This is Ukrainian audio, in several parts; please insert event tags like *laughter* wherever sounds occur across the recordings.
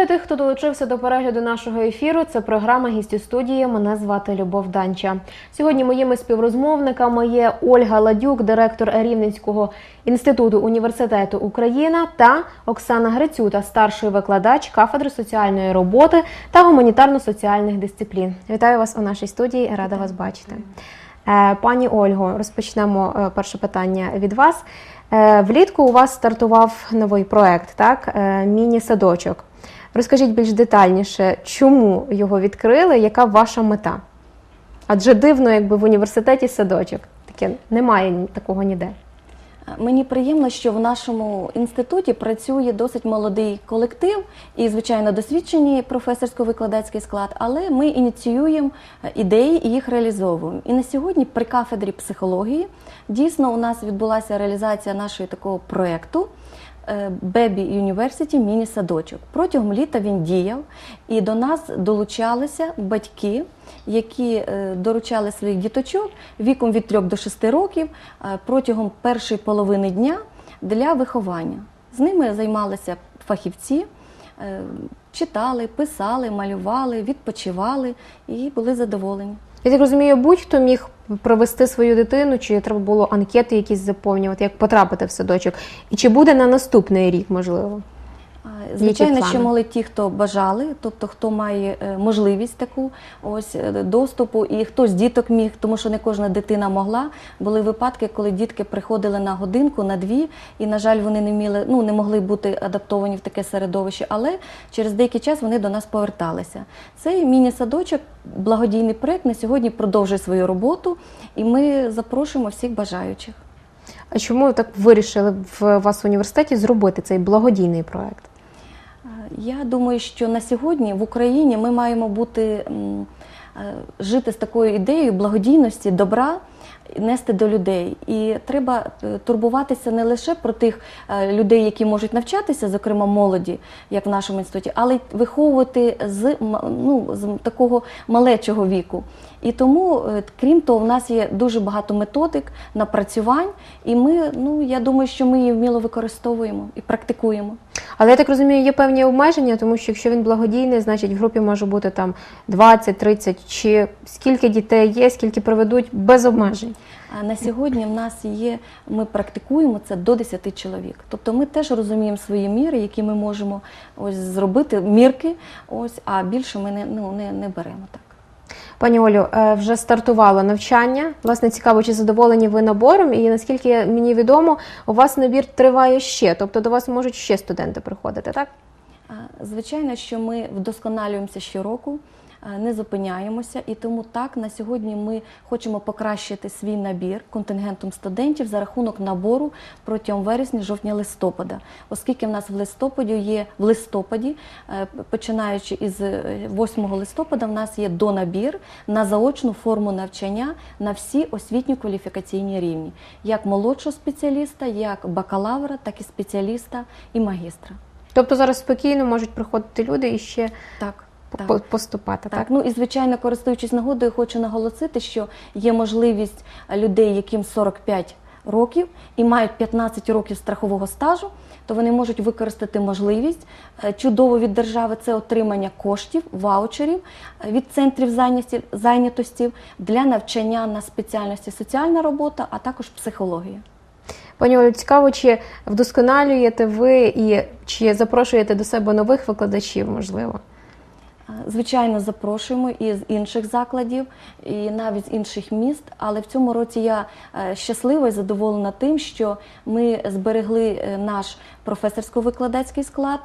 Вітаю тих, хто долучився до перегляду нашого ефіру. Це програма «Гість у студії. Мене звати Любов Данча. Сьогодні моїми співрозмовниками є Ольга Ладюк, директор Рівненського інституту університету Україна, та Оксана Грицюта, старший викладач кафедри соціальної роботи та гуманітарно-соціальних дисциплін. Вітаю вас у нашій студії. Рада вас бачити. Е, Пані Ольго, розпочнемо е, перше питання від вас. Е, Влітку у вас стартував новий проект, так? Міні-садочок. Розкажіть більш детальніше, чому його відкрили, яка ваша мета? Адже дивно, якби в університеті садочок. Таке немає такого ніде. Мені приємно, що в нашому інституті працює досить молодий колектив і, звичайно, досвідчений професорсько-викладацький склад, але ми ініціюємо е, ідеї і їх реалізовуємо. І на сьогодні при кафедрі психології дійсно у нас відбулася реалізація нашого такого проєкту. Е, Бебі Юніверситі міні-садочок. Протягом літа він діяв, і до нас долучалися батьки, які е, доручали своїх діточок віком від 3 до 6 років е, протягом першої половини дня для виховання. З ними займалися фахівці, читали, писали, малювали, відпочивали і були задоволені. Я так розумію, будь-хто міг провести свою дитину, чи треба було анкети якісь заповнювати, як потрапити в садочок, і чи буде на наступний рік, можливо? Звичайно, що могли ті, хто бажали, тобто хто має е, можливість таку ось е, доступу, і хто з діток міг, тому що не кожна дитина могла. Були випадки, коли дітки приходили на годинку, на дві, і на жаль, вони не вміли, ну не могли бути адаптовані в таке середовище, але через деякий час вони до нас поверталися. Цей міні-садочок, благодійний проект на сьогодні продовжує свою роботу, і ми запрошуємо всіх бажаючих. А чому ви так вирішили в вас в університеті зробити цей благодійний проект? Я думаю, що на сьогодні в Україні ми маємо бути е, жити з такою ідеєю благодійності, добра. Нести до людей, і треба е, турбуватися не лише про тих е, людей, які можуть навчатися, зокрема молоді, як в нашому інституті, але й виховувати з ну, з такого малечого віку. І тому, е, крім того, в нас є дуже багато методик, напрацювань, і ми, ну я думаю, що ми її вміло використовуємо і практикуємо. Але я так розумію, є певні обмеження, тому що якщо він благодійний, значить в групі може бути там 20, 30, чи скільки дітей є, скільки проведуть без обмежень. На сьогодні в нас є, ми практикуємо це до 10 чоловік. Тобто ми теж розуміємо свої міри, які ми можемо ось зробити, мірки, ось, а більше ми не, ну, не, не беремо так. Пані Олю, е, вже стартувало навчання. Власне, цікаво, чи задоволені ви набором, і наскільки мені відомо, у вас набір триває ще, тобто до вас можуть ще студенти приходити, так? Звичайно, що ми вдосконалюємося щороку, не зупиняємося, і тому так на сьогодні ми хочемо покращити свій набір контингентом студентів за рахунок набору протягом вересня, жовтня, листопада, оскільки в нас в листопаді є в листопаді, е, починаючи із е, 8 листопада, в нас є донабір на заочну форму навчання на всі освітньо кваліфікаційні рівні, як молодшого спеціаліста, як бакалавра, так і спеціаліста і магістра. Тобто зараз спокійно можуть приходити люди і ще Так, так. поступати, так? Так, ну і звичайно, користуючись нагодою, хочу наголосити, що є можливість людей, яким 45 років і мають 15 років страхового стажу, то вони можуть використати можливість е, чудово від держави це отримання коштів, ваучерів е, від центрів зайнятості для навчання на спеціальності соціальна робота, а також психологія. Пані Олю, цікаво, чи вдосконалюєте ви і чи запрошуєте до себе нових викладачів, можливо? Звичайно, запрошуємо і з інших закладів, і навіть з інших міст. Але в цьому році я е, щаслива і задоволена тим, що ми зберегли е, наш професорсько-викладацький склад.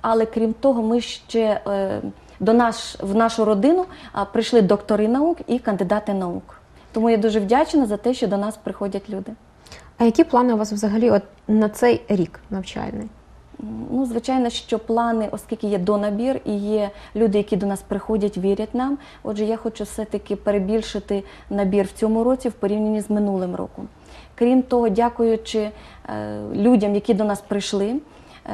Але крім того, ми ще е, до наш в нашу родину прийшли доктори наук і кандидати наук. Тому я дуже вдячна за те, що до нас приходять люди. А які плани у вас взагалі от на цей рік навчальний? Ну, звичайно, що плани, оскільки є донабір і є люди, які до нас приходять, вірять нам. Отже, я хочу все-таки перебільшити набір в цьому році в порівнянні з минулим роком. Крім того, дякуючи е, людям, які до нас прийшли,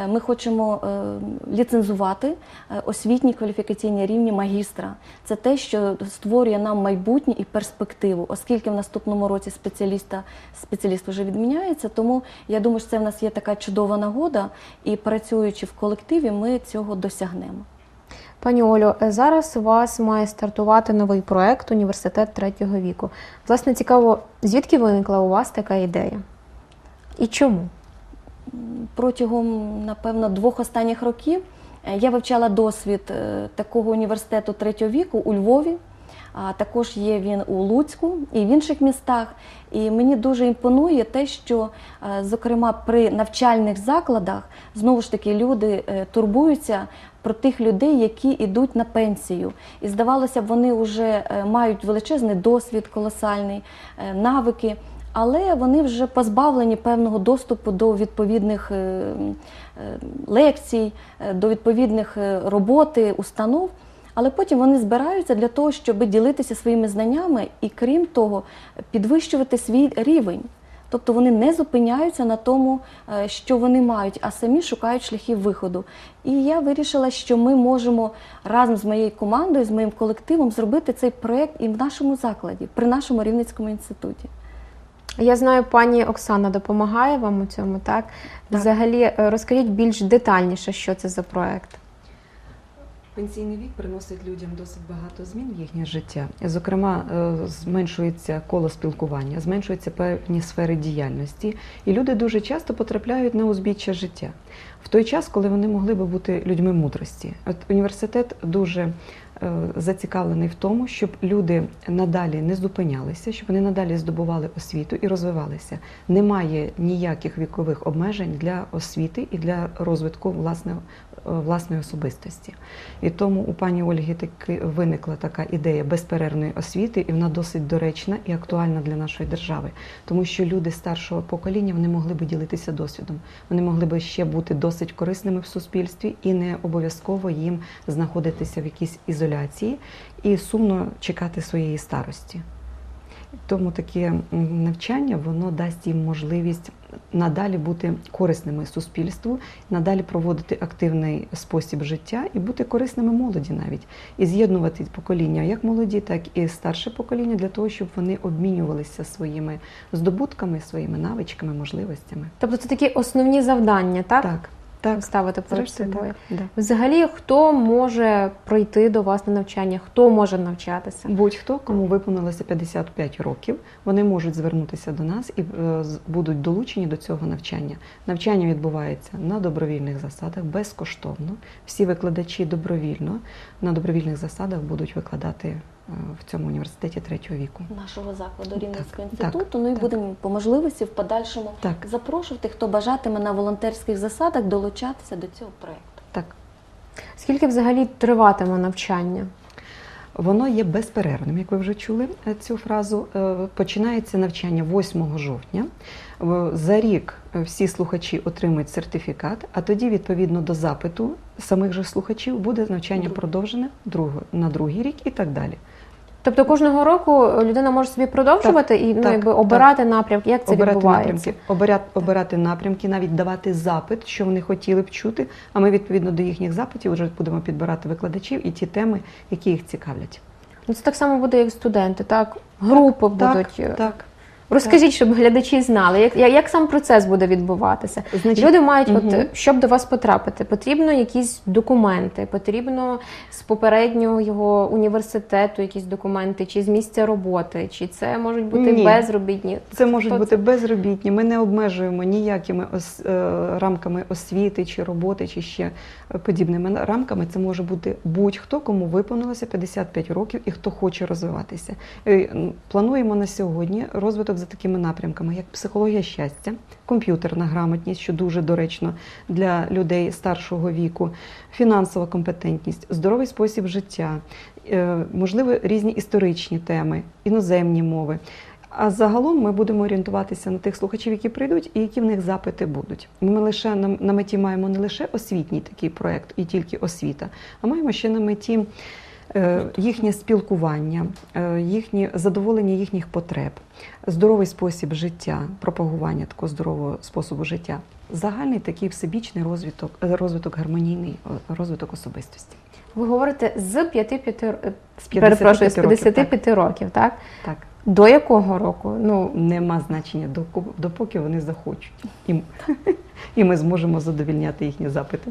Ми хочемо е, ліцензувати е, освітні кваліфікаційні рівні магістра. Це те, що створює нам майбутнє і перспективу, оскільки в наступному році спеціаліста спеціаліст вже відміняється. Тому я думаю, що це в нас є така чудова нагода, і працюючи в колективі, ми цього досягнемо. Пані Олю, е, зараз у вас має стартувати новий проект Університет третього віку. Власне, цікаво, звідки виникла у вас така ідея? І чому? Протягом, напевно, двох останніх років е, я вивчала досвід е, такого університету третього віку у Львові. А також є він у Луцьку і в інших містах. І мені дуже імпонує те, що, е, зокрема, при навчальних закладах знову ж таки люди турбуються про тих людей, які йдуть на пенсію. І здавалося б, вони вже мають величезний досвід, колосальний, навики. Але вони вже позбавлені певного доступу до відповідних е, е, лекцій, е, до відповідних роботи, установ. Але потім вони збираються для того, щоб ділитися своїми знаннями і, крім того, підвищувати свій рівень. Тобто вони не зупиняються на тому, що вони мають, а самі шукають шляхів виходу. І я вирішила, що ми можемо разом з моєю командою, з моїм колективом зробити цей проєкт і в нашому закладі, при нашому Рівненському інституті. Я знаю, пані Оксана допомагає вам у цьому, так? Так. Взагалі, е, розкажіть більш детальніше, що це за проект. Пенсійний вік приносить людям досить багато змін в їхнє життя. Зокрема, е, зменшується коло спілкування, зменшуються певні сфери діяльності, і люди дуже часто потрапляють на узбіччя життя в той час, коли вони могли би бути людьми мудрості. От університет дуже зацікавлений в тому, щоб люди надалі не зупинялися, щоб вони надалі здобували освіту і розвивалися. Немає ніяких вікових обмежень для освіти і для розвитку власного е, власної особистості. І тому у пані Ольги таки виникла така ідея безперервної освіти, і вона досить доречна і актуальна для нашої держави, тому що люди старшого покоління вони могли би ділитися досвідом, вони могли би ще бути досить корисними в суспільстві і не обов'язково їм знаходитися в якійсь ізоляції і сумно чекати своєї старості. Тому таке навчання воно дасть їм можливість надалі бути корисними суспільству, надалі проводити активний спосіб життя і бути корисними молоді навіть, і з'єднувати покоління як молоді, так і старше покоління для того, щоб вони обмінювалися своїми здобутками, своїми навичками, можливостями. Тобто це такі основні завдання, так? Так, так. Ставити перед Зрештою, собою. так, да. Взагалі, хто може пройти до вас на навчання, хто може навчатися? Будь-хто, кому виповнилося 55 років, вони можуть звернутися до нас і е, будуть долучені до цього навчання. Навчання відбувається на добровільних засадах, безкоштовно. Всі викладачі добровільно на добровільних засадах будуть викладати в цьому університеті третього віку. нашого закладу Рівненського так, інституту. ну і так. будемо по можливості в подальшому Так. запрошувати, хто бажатиме на волонтерських засадах долучатися до цього проєкту. Так, Скільки взагалі триватиме навчання? Воно є безперервним, як ви вже чули е, цю фразу. Е, Починається навчання 8 жовтня. За рік е, всі слухачі отримують сертифікат, а тоді, відповідно до запиту самих же слухачів, буде навчання продовжене на другий рік і так далі. Тобто кожного року людина може собі продовжувати і ну, так, якби обирати напрямки. Як це обирати відбувається? напрямки, обирати, обирати напрямки, навіть давати запит, що вони хотіли б чути. А ми відповідно до їхніх запитів вже будемо підбирати викладачів і ті теми, які їх цікавлять. Ну, це так само буде, як студенти, так? Групи будуть. Так, так. Розкажіть, щоб глядачі знали, як, як, сам процес буде відбуватися. Значить, Люди мають, мгм. от, щоб до вас потрапити, потрібно якісь документи, потрібно з попереднього його університету якісь документи, чи з місця роботи, чи це можуть бути Ні. безробітні. Це можуть Хто бути безробітні. Ми не обмежуємо ніякими ос, е, рамками освіти чи роботи, чи ще подібними рамками. Це може бути будь-хто, кому виповнилося 55 років і хто хоче розвиватися. Е, Плануємо на сьогодні розвиток за такими напрямками, як психологія щастя, комп'ютерна грамотність, що дуже доречно для людей старшого віку, фінансова компетентність, здоровий спосіб життя, е, можливо, різні історичні теми, іноземні мови. А загалом ми будемо орієнтуватися на тих слухачів, які прийдуть, і які в них запити будуть. Ми лише на, меті маємо не лише освітній такий проект і тільки освіта, а маємо ще на меті Їхнє спілкування, е, їхні задоволення їхніх потреб, здоровий спосіб життя, пропагування такого здорового способу життя, загальний такий всебічний розвиток, е, розвиток гармонійний, е, розвиток особистості. Ви говорите з 5-5 р- З перепрошую, з 55 років, 55 років, так? Так. До якого року? Ну, Нема значення, допоки вони захочуть. *laughs* І ми зможемо задовільняти їхні запити.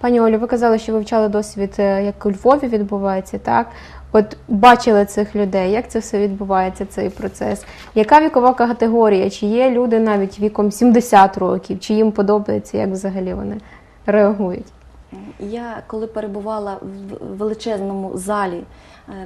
Пані Олю, ви казали, що вивчали досвід, е, як у Львові відбувається, так? От бачили цих людей, як це все відбувається, цей процес? Яка вікова категорія? Чи є люди навіть віком 70 років, чи їм подобається, як взагалі вони реагують? Я коли перебувала в величезному залі,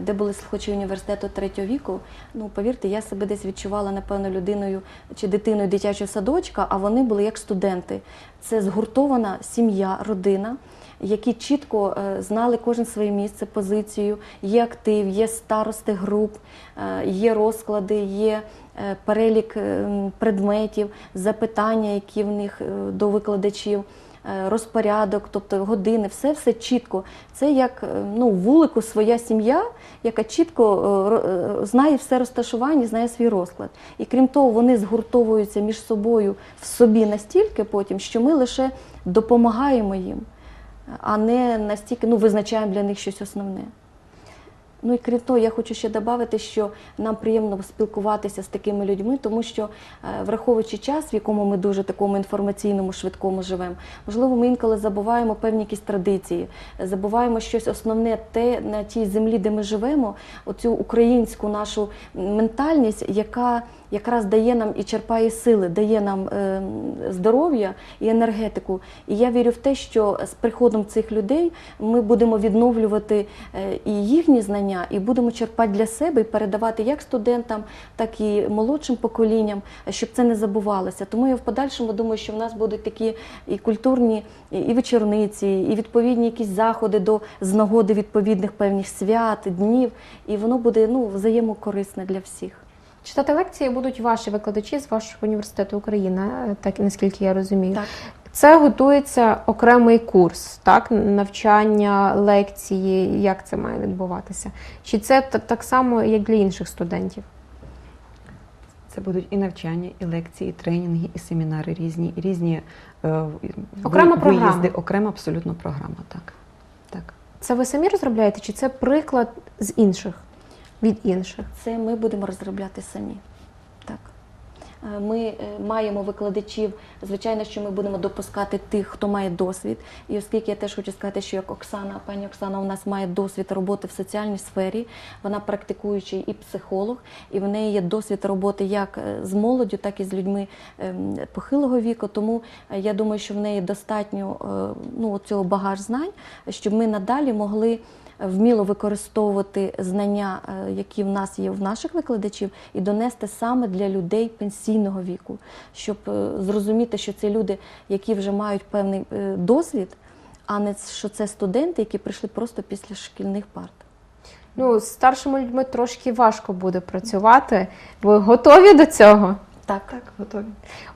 де були слухачі університету третього віку, ну повірте, я себе десь відчувала напевно людиною чи дитиною дитячого садочка, а вони були як студенти. Це згуртована сім'я, родина. Які чітко е, знали кожен своє місце, позицію, є актив, є старости груп, е, є розклади, є е, перелік е, предметів, запитання, які в них е, до викладачів е, розпорядок, тобто години, все все чітко. Це як е, ну, вулику своя сім'я, яка чітко е, е, знає все розташування, знає свій розклад. І крім того, вони згуртовуються між собою в собі настільки потім, що ми лише допомагаємо їм, а не настільки ну, визначаємо для них щось основне. Ну і крім того, я хочу ще додати, що нам приємно спілкуватися з такими людьми, тому що, е, враховуючи час, в якому ми дуже такому інформаційному, швидкому живемо, можливо, ми інколи забуваємо певні якісь традиції, забуваємо щось основне, те на тій землі, де ми живемо, оцю українську нашу ментальність, яка якраз дає нам і черпає сили, дає нам е, здоров'я і енергетику. І я вірю в те, що з приходом цих людей ми будемо відновлювати е, і їхні знання, і будемо черпати для себе і передавати як студентам, так і молодшим поколінням, щоб це не забувалося. Тому я в подальшому думаю, що в нас будуть такі і культурні, і вечорниці, і відповідні якісь заходи до з нагоди відповідних певних свят, днів, і воно буде ну взаємокорисне для всіх. Читати лекції будуть ваші викладачі з вашого університету Україна, е, так наскільки я розумію. Так. Це готується окремий курс, так? Навчання, лекції, як це має відбуватися? Чи це так само, як для інших студентів? Це будуть і навчання, і лекції, і тренінги, і семінари різні, і різні е, Окрема ви- програма. виїзди, окрема абсолютно програма. Так. так. Це ви самі розробляєте, чи це приклад з інших, від інших? Це ми будемо розробляти самі. Так. Е, Ми е, маємо викладачів. Звичайно, що ми будемо допускати тих, хто має досвід. І оскільки я теж хочу сказати, що як Оксана, пані Оксана, у нас має досвід роботи в соціальній сфері, вона практикуючий і психолог, і в неї є досвід роботи як е, з молоддю, так і з людьми ем, похилого віку. Тому я думаю, що в неї достатньо ну, цього багаж знань, щоб ми надалі могли вміло використовувати знання, е, які в нас є в наших викладачів, і донести саме для людей пенсійного віку, щоб е, зрозуміти, що це люди, які вже мають певний е, досвід, а не що це студенти, які прийшли просто після шкільних парт. Ну, з старшими людьми трошки важко буде працювати. Ви готові до цього? Так, Так, готові.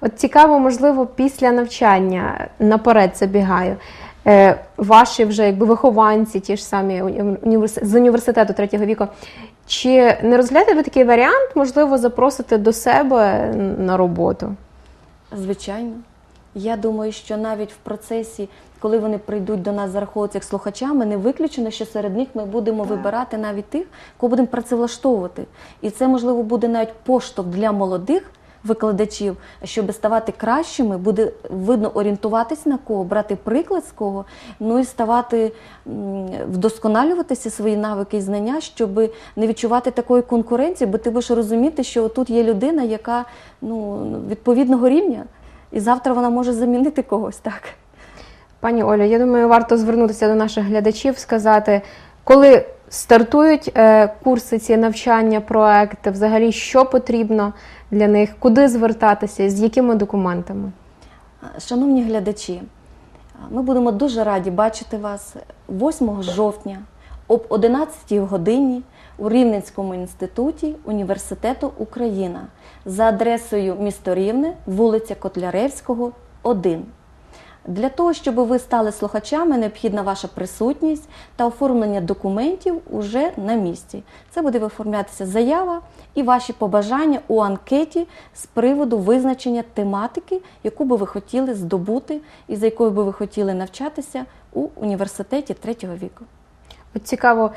От цікаво, можливо, після навчання наперед забігаю. Е, ваші вже якби вихованці, ті ж самі з університету третього віку. Чи не розглядаєте ви такий варіант, можливо, запросити до себе на роботу? Звичайно. Я думаю, що навіть в процесі, коли вони прийдуть до нас зараховуватися як слухачами, не виключено, що серед них ми будемо вибирати навіть тих, кого будемо працевлаштовувати. І це, можливо, буде навіть поштовх для молодих викладачів, щоб ставати кращими, буде видно орієнтуватись на кого, брати приклад з кого, ну і ставати вдосконалюватися свої навики і знання, щоб не відчувати такої конкуренції, бо ти будеш розуміти, що тут є людина, яка ну, відповідного рівня, і завтра вона може замінити когось так. Пані Олю, я думаю, варто звернутися до наших глядачів, сказати, коли стартують е, курси, ці навчання, проекти, взагалі, що потрібно для них, куди звертатися, з якими документами? Шановні глядачі, ми будемо дуже раді бачити вас 8 жовтня об 11 годині у Рівненському інституті університету Україна за адресою місто Рівне, вулиця Котляревського, 1. Для того, щоб ви стали слухачами, необхідна ваша присутність та оформлення документів уже на місці. Це буде оформлятися заява і ваші побажання у анкеті з приводу визначення тематики, яку би ви хотіли здобути і за якою би ви хотіли навчатися у університеті третього віку. От цікаво,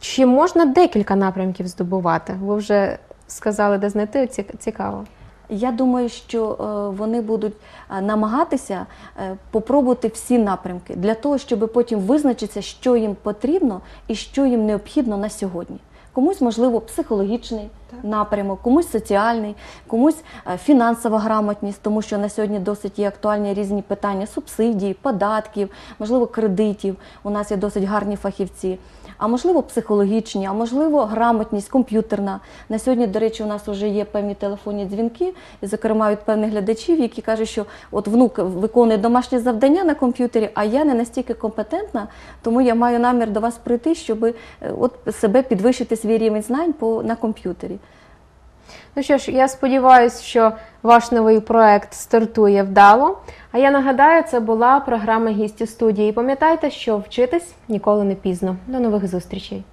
чи можна декілька напрямків здобувати? Ви вже сказали, де знайти. Цікаво. Я думаю, що е, вони будуть е, намагатися е, попробувати всі напрямки для того, щоб потім визначитися, що їм потрібно і що їм необхідно на сьогодні. Комусь, можливо, психологічний Так. напрямок, комусь соціальний, комусь фінансова грамотність, тому що на сьогодні досить є актуальні різні питання субсидій, податків, можливо, кредитів. У нас є досить гарні фахівці. А можливо, психологічні, а можливо, грамотність комп'ютерна. На сьогодні, до речі, у нас вже є певні телефонні дзвінки, зокрема, від певних глядачів, які кажуть, що от внук виконує домашні завдання на комп'ютері, а я не настільки компетентна, тому я маю намір до вас прийти, щоб е, от себе підвищити свій рівень знань по на комп'ютері. Ну що ж, я сподіваюся, що ваш новий проект стартує вдало. А я нагадаю, це була програма гісті студії. Пам'ятайте, що вчитись ніколи не пізно. До нових зустрічей.